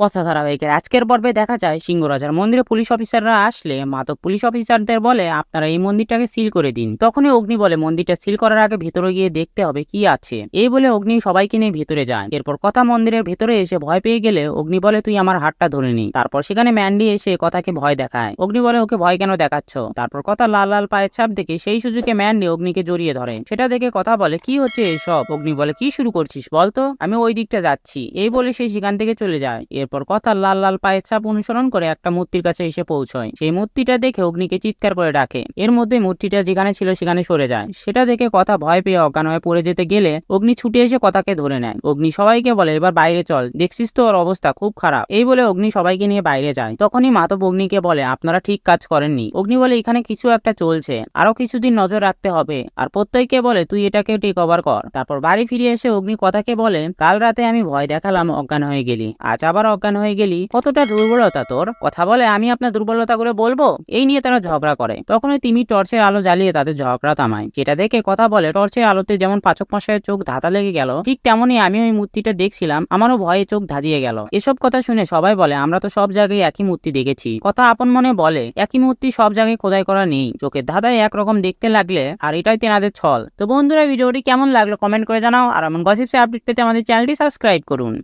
কথা ধারাবাহিকের। আজকের পর্বে দেখা যায় সিংহরাজার মন্দিরে পুলিশ অফিসাররা আসলে মাতো পুলিশ অফিসারদের বলে, আপনারা এই মন্দিরটাকে সিল করে দিন। তখনই অগ্নি বলে, মন্দিরটা সিল করার আগে ভেতরে গিয়ে দেখতে হবে কি আছে। এই বলে অগ্নি সবাইকে নিয়ে ভেতরে যায়। এরপর কথা মন্দিরের ভেতরে এসে ভয় পেয়ে গেলে অগ্নি বলে, তুই আমার হাতটা ধরে নি। তারপর সেখানে ম্যান্ডি এসে কথাকে ভয় দেখায়। অগ্নি বলে, ওকে ভয় কেন দেখাচ্ছ? তারপর কথা লাল লাল পায়ের ছাপ দেখে সেই সুযোগে ম্যান্ডি অগ্নিকে জড়িয়ে ধরে। সেটা দেখে কথা বলে, কি হচ্ছে এসব? অগ্নি বলে, কি শুরু করছিস বলতো? আমি ওই দিকটা যাচ্ছি। এই বলে সে সেখান থেকে চলে যায়। এরপর কথা লাল লাল পায়ের ছাপ অনুসরণ করে একটা মূর্তির কাছে এসে পৌঁছয়। সেই মূর্তিটা দেখে অগ্নিকে চিৎকার করে ডাকে। এর মধ্যে মূর্তিটা যেখানে ছিল সেখানে সরে যায়। সেটা দেখে কথা ভয় পেয়ে অজ্ঞান হয়ে পড়ে যেতে গেলে অগ্নি ছুটে এসে কথাকে ধরে নেয়। অগ্নি সবাইকে বলে, এবার বাইরে চল। দেখছিস তো ওর অবস্থা খুব খারাপ। এই বলে অগ্নি সবাইকে নিয়ে বাইরে যায়। তখনই মাতব অগ্নিকে বলে, আপনারা ঠিক কাজ করেননি। অগ্নি বলে, এখানে কিছু একটা চলছে। আরও কিছুদিন নজর রাখতে হবে। আর প্রত্যেককে বলে, তুই এটাকে টেক ওভার কর। তারপর বাড়ি ফিরে এসে অগ্নি কথাকে বলে, কাল রাতে আমি ভয় দেখালাম, অজ্ঞান হয়ে গেলি। আজ আবার অজ্ঞান হয়ে গেলি, কতটা দুর্বলতা তোর? কথা বলে আমি আপনার দুর্বলতা করে বলব? এই নিয়ে তারা ঝগড়া করে। তখনই তিমি টর্চের আলো জ্বালিয়ে তাদের ঝগড়া থামায়। যেটা দেখে কথা বলে, টর্চের আলোতে যেমন পাচক মশাইয়ের চোখ ধাঁধা লেগে গেল, ঠিক তেমনই আমি ওই মূর্তিটা দেখছিলাম, আমারও ভয়ে চোখ ধাঁধিয়ে গেল। এসব কথা শুনে সবাই বলে, আমরা তো সব জায়গায় একই মূর্তি দেখেছি। কথা আপন মনে বলে, একই মূর্তি সব জায়গায় খোদাই করা নেই। চোখের ধাঁধায় একরকম দেখতে লাগলে, আর এটাই তেনাদের ছল। তো বন্ধুরা, ভিডিওটি কেমন লাগল কমেন্ট করে জানাও, আর এমন গসিপসে আপডেট পেতে আমাদের চ্যানেলটি সাবস্ক্রাইব করুন।